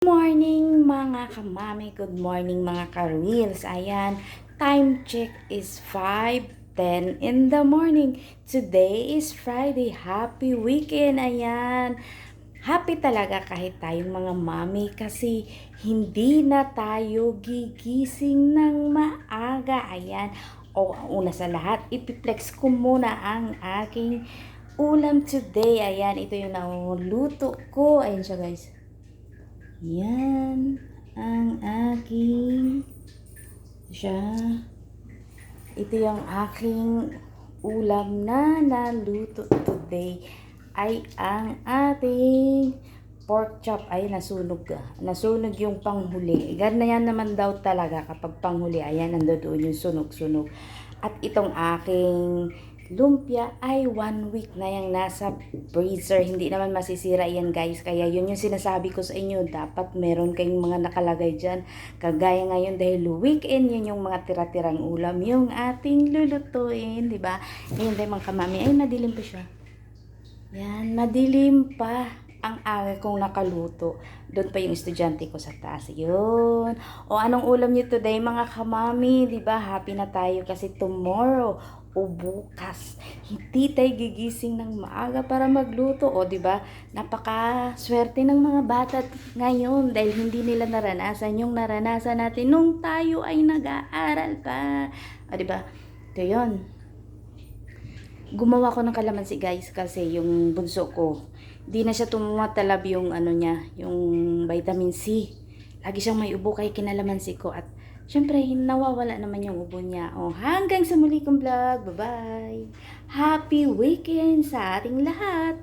morning mga kamami, good morning mga ka-reels. Ayan, time check is 5.10 in the morning. Today is Friday, happy weekend. Ayan, happy talaga kahit tayong mga mami kasi hindi na tayo gigising ng maaga. Ayan, o una sa lahat, ipiplex ko muna ang aking ulam today. Ayan, ito yung naluluto ko. Ayan siya guys. Yan ang aking siya. Ito yung aking ulam na naluto today. Ay ang ating pork chop. Ay nasunog nasunog yung panghuli. Ganyan naman daw talaga kapag panghuli. Ayan nandoon yung sunog-sunog. At itong aking lumpia ay one week na yung nasa freezer. Hindi naman masisira yan guys. Kaya yun yung sinasabi ko sa inyo. Dapat meron kayong mga nakalagay dyan. Kagaya ngayon dahil weekend yun yung mga tira-tirang ulam. Yung ating lulutuin. di ba Ayun tayo mga kamami. Ay madilim pa siya. Yan, madilim pa ang aga kong nakaluto. Doon pa yung estudyante ko sa taas. Yun. O anong ulam niyo today mga kamami? Ba Happy na tayo kasi tomorrow o bukas. Hindi tayo gigising ng maaga para magluto. O ba Napaka swerte ng mga bata ngayon dahil hindi nila naranasan yung naranasan natin nung tayo ay nag-aaral pa. O ba Ito yun gumawa ko ng kalamansi guys kasi yung bunso ko di na siya tumatalab yung ano niya yung vitamin C. Lagi siyang may ubo kaya kinalamansi ko at syempre nawawala naman yung ubo niya. Oh hanggang sa muli kong vlog. Bye bye happy weekend sa ating lahat